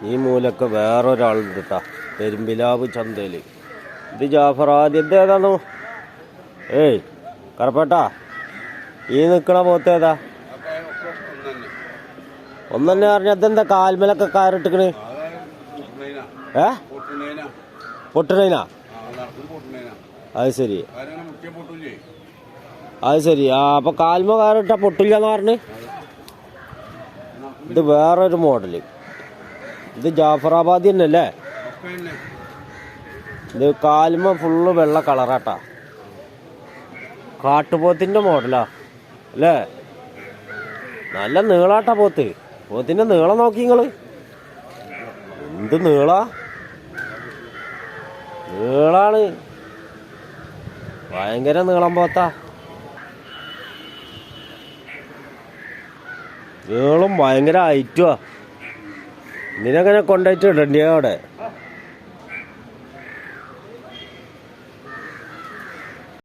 ഈ മൂലക്ക് വേറൊരാളുണ്ട് കേട്ടാ പെരുമ്പിലാവ് ചന്തയിൽ ഇത് ജാഫർ ആദ്യത്തെ ഏതാണോ ഏയ് കറപ്പേട്ടാ. ഈ നിൽക്കണ പോത്ത് ഏതാ? ഒന്നെ പറഞ്ഞ അതെന്താ കാൽമലൊക്കെ കയറിട്ടിക്കണ്? ഏ? പൊട്ടണേനാ അത് ശരി അത് ശരി ആ അപ്പൊ കാൽമ കയറിട്ട പൊട്ടില്ല എന്ന് പറഞ്ഞ്? ഇത് വേറൊരു മോഡൽ. ഇത് ജാഫറാബാദി തന്നെ അല്ലേ ഇത് കാൽമ ഫുള്ള് വെള്ള കളറാട്ടാ. കാട്ടുപോത്തിന്റെ മോഡലാ. അല്ലേ? നല്ല നീളാട്ടാ പോത്ത്. പോത്തിന്റെ നീളം നോക്കി നിങ്ങൾ. എന്ത് നീളാ? നീളാണ്. ഭയങ്കര നീളം പോത്താ. നീളും ഭയങ്കര ഹൈറ്റുവാ. ഇതിനങ്ങനെ കൊണ്ടുപോയിട്ട് അവിടെ?